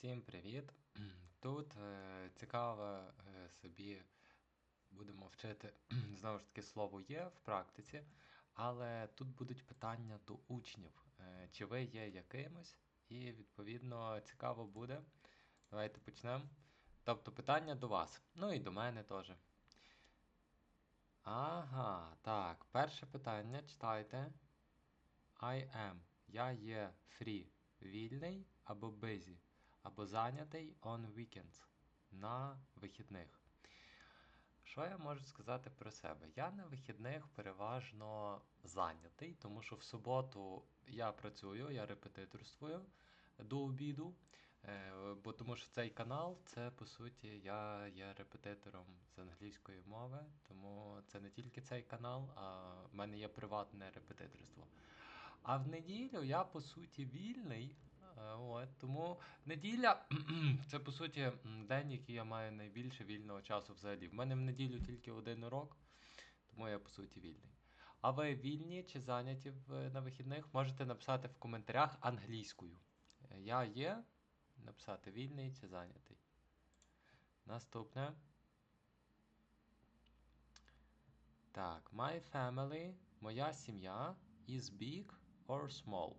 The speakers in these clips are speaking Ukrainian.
Всім привіт! Тут е, цікаво е, собі будемо вчити знову ж таки слово є в практиці, але тут будуть питання до учнів. Е, чи ви є якимось? І відповідно цікаво буде. Давайте почнемо. Тобто питання до вас. Ну і до мене теж. Ага, так. Перше питання читайте. I am. Я є free. Вільний або busy або зайнятий on weekends на вихідних. Що я можу сказати про себе? Я на вихідних переважно зайнятий, тому що в суботу я працюю, я репетиторствую до обіду. Е, бо тому що цей канал, це по суті, я є репетитором з англійської мови, тому це не тільки цей канал, а в мене є приватне репетиторство. А в неділю я по суті вільний. Е, От, тому неділя це по суті день, який я маю найбільше вільного часу взагалі. В мене в неділю тільки один урок, тому я по суті вільний. А ви вільні чи зайняті на вихідних? Можете написати в коментарях англійською. Е, Я є. Написати вільний чи зайнятий. Наступне. Так, my family, моя сім'я is big or small.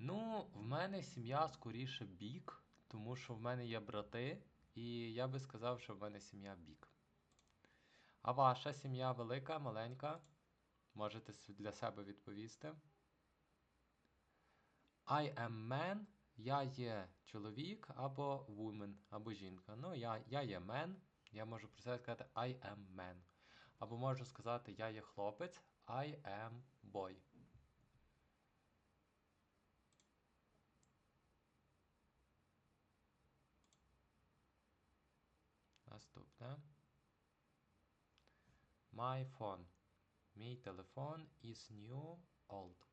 Ну, в мене сім'я скоріше бік, тому що в мене є брати, і я би сказав, що в мене сім'я бік. А ваша сім'я велика, маленька? Можете для себе відповісти. I am man. Я є чоловік або woman, або жінка. Ну, я, я є man. Я можу про себе сказати I am man. Або можу сказати я є хлопець, I am boy. Наступне. My phone. Мій телефон is new old.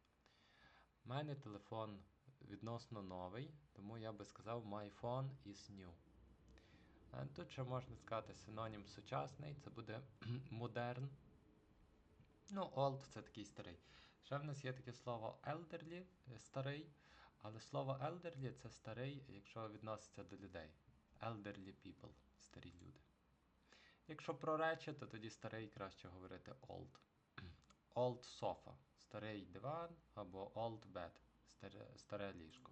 У мене телефон відносно новий, тому я би сказав my phone is new. Е, Тут ще можна сказати синонім сучасний, це буде modern. Ну, old це такий старий. Ще в нас є таке слово elderly, е, старий, але слово elderly це старий, якщо відноситься до людей. Elderly people, старі люди. Якщо про речі, то тоді старий краще говорити old. Old sofa, старий диван або old bed, старе, ліжко.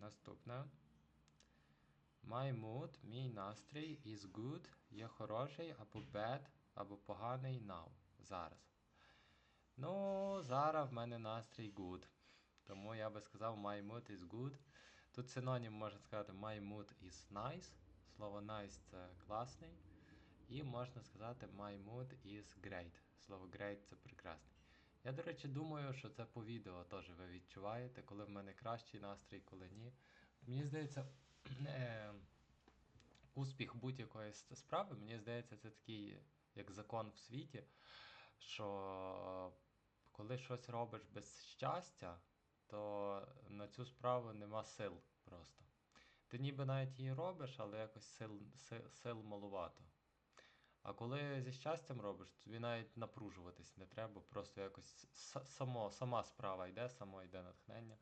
Наступне. My mood, мій настрій is good, є хороший або bad, або поганий now, зараз. Ну, зараз в мене настрій good. Тому я би сказав my mood is good. Тут синонім можна сказати my mood is nice. Слово nice це класний. І можна сказати my mood is great. Слово great це прекрасний. Я, до речі, думаю, що це по відео теж ви відчуваєте, коли в мене кращий настрій, коли ні. Мені здається, е, успіх будь-якої справи, мені здається, це такий як закон в світі, що коли щось робиш без щастя, то на цю справу нема сил просто. Ти ніби навіть її робиш, але якось сил, сил, сил малувато. А коли зі щастям робиш, тобі навіть напружуватись не треба, просто якось само, сама справа йде, само йде натхнення.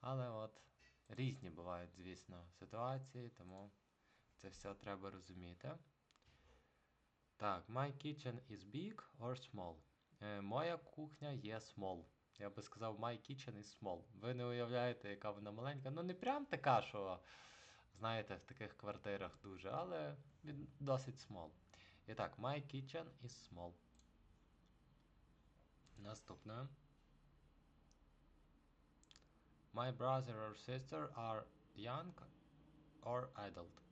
Але от різні бувають, звісно, ситуації, тому це все треба розуміти. Так, my kitchen is big or small. Е, моя кухня є small. Я би сказав, my kitchen is small. Ви не уявляєте, яка вона маленька. Ну, не прям така, що, знаєте, в таких квартирах дуже, але він досить small. І так, my kitchen is small. Наступне. My brother or sister are young or adult.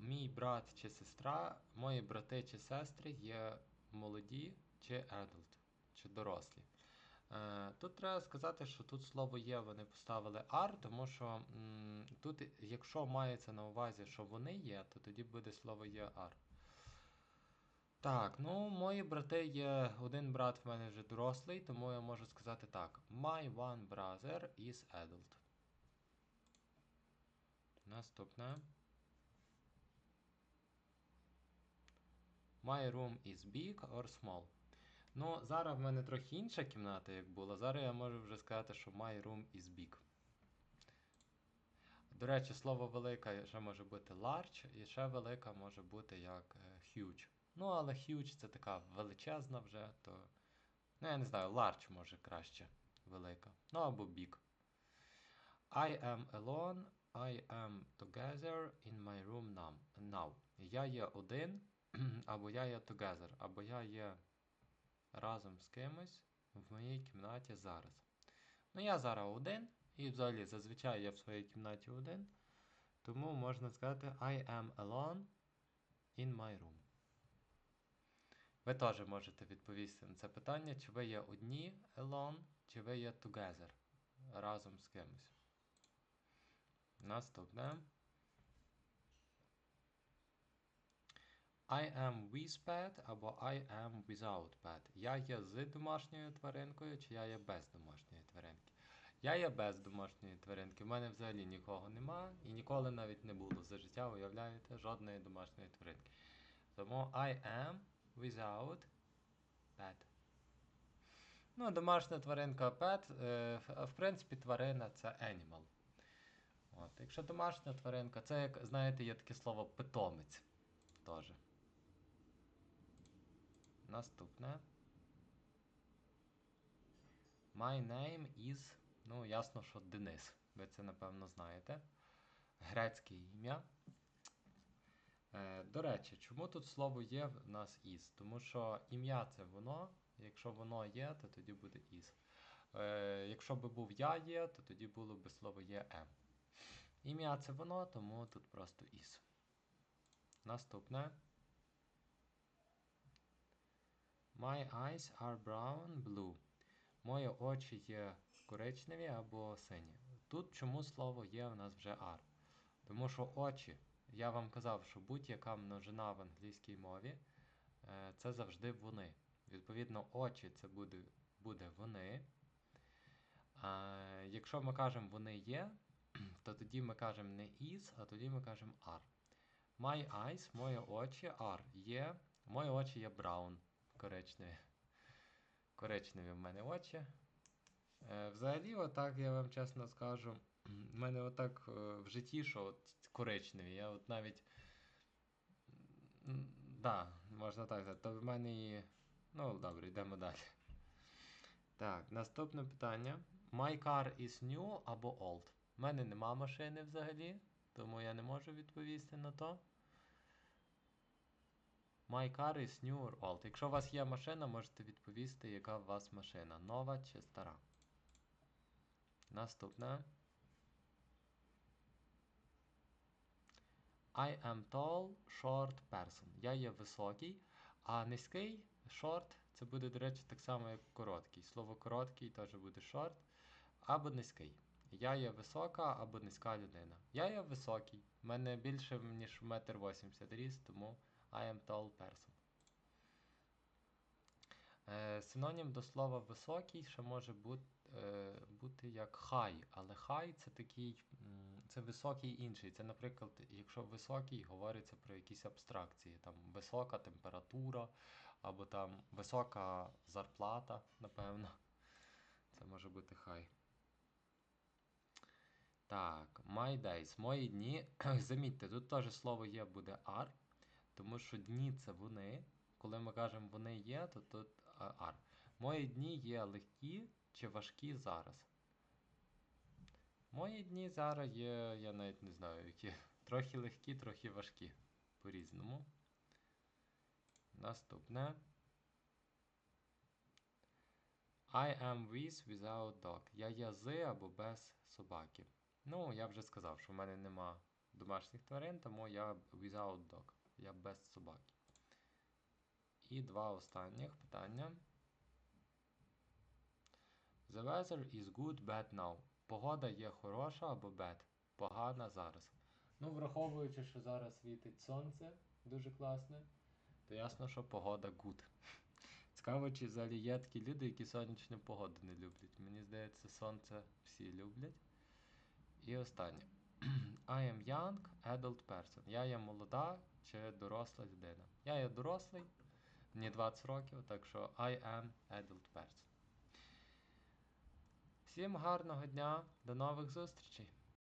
Мій брат чи сестра, мої брати чи сестри є молоді чи adult, чи дорослі. Е, Тут треба сказати, що тут слово є, вони поставили are, тому що тут, якщо мається на увазі, що вони є, то тоді буде слово є are. Так, ну мої брати є. Один брат в мене вже дорослий, тому я можу сказати так. My one brother is adult. Наступне. My room is big or small. Ну, зараз в мене трохи інша кімната, як була. Зараз я можу вже сказати, що my room is big. До речі, слово велика ще може бути large, і ще велика може бути як е, huge. Ну, але huge це така величезна вже, то. Ну, я не знаю, large може краще велика. Ну або big. I am alone, I am together in my room now. Я є один, або я є together, або я є разом з кимось в моїй кімнаті зараз. Ну, я зараз один, і взагалі зазвичай я в своїй кімнаті один. Тому можна сказати I am alone in my room. Ви теж можете відповісти на це питання, чи ви є одні alone, чи ви є together разом з кимось. Наступне. I am with pet або I am without pet. Я є з домашньою тваринкою, чи я є без домашньої тваринки. Я є без домашньої тваринки. У мене взагалі нікого нема і ніколи навіть не було за життя, уявляєте, жодної домашньої тваринки. Тому I am without pet. Ну, домашня тваринка pet, е, в, принципі, тварина це animal. От. Якщо домашня тваринка, це як, знаєте, є таке слово питомець. Теж. Наступне. My name is. Ну, ясно, що Денис. Ви це напевно знаєте. Грецьке ім'я. Е, до речі, чому тут слово є в нас is? Тому що ім'я це воно. Якщо воно є, то тоді буде is. Е, якщо би був я є, то тоді було б слово є am. Ім'я це воно, тому тут просто is. Наступне. My eyes are brown blue. Мої очі є коричневі або сині. Тут чому слово є в нас вже are? Тому що очі, я вам казав, що будь-яка множина в англійській мові е, це завжди вони. Відповідно, очі це буде, буде вони. А якщо ми кажемо вони є, то тоді ми кажемо не is, а тоді ми кажемо are. My eyes, мої очі are є. Мої очі є brown, коричневі. Коричневі в мене очі. Е, взагалі, отак я вам чесно скажу. в мене отак е, в житті, що от коричневі. Я от навіть. Да, можна так сказати. То в мене і. Ну, добре, йдемо далі. Так, наступне питання. My car is new або old. У мене нема машини взагалі, тому я не можу відповісти на то. My car is new or old. Якщо у вас є машина, можете відповісти, яка у вас машина. Нова чи стара. Наступне. I am tall, short person. Я є високий, а низький short це буде, до речі, так само, як короткий. Слово короткий теж буде short або низький. Я є висока або низька людина. Я є високий. У мене більше, ніж 1,80 м ріст, тому I am tall person. Е, синонім до слова високий ще може бути, е, бути як high, але high це такий, це високий інший. Це, наприклад, якщо високий, говориться про якісь абстракції, там висока температура, або там висока зарплата, напевно. Це може бути high. Так, my days, мої дні. Замітьте, тут теж слово є буде are, тому що дні це вони. Коли ми кажемо вони є, то тут are. Мої дні є легкі чи важкі зараз. Мої дні зараз є, я навіть не знаю, які. Трохи легкі, трохи важкі. По-різному. Наступне. I am with without dog. Я є з або без собаки. Ну, я вже сказав, що в мене нема домашніх тварин, тому я without dog. Я без собаки. І два останніх питання. The weather is good, bad now. Погода є хороша або bad. Погана зараз. Ну, враховуючи, що зараз світить сонце дуже класне, то ясно, що погода good. Цікаво, чи взагалі є такі люди, які сонячну погоду не люблять. Мені здається, сонце всі люблять. І останнє. I am young adult person. Я є молода чи доросла людина. Я є дорослий, мені 20 років, так що I am adult person. Всім гарного дня, до нових зустрічей!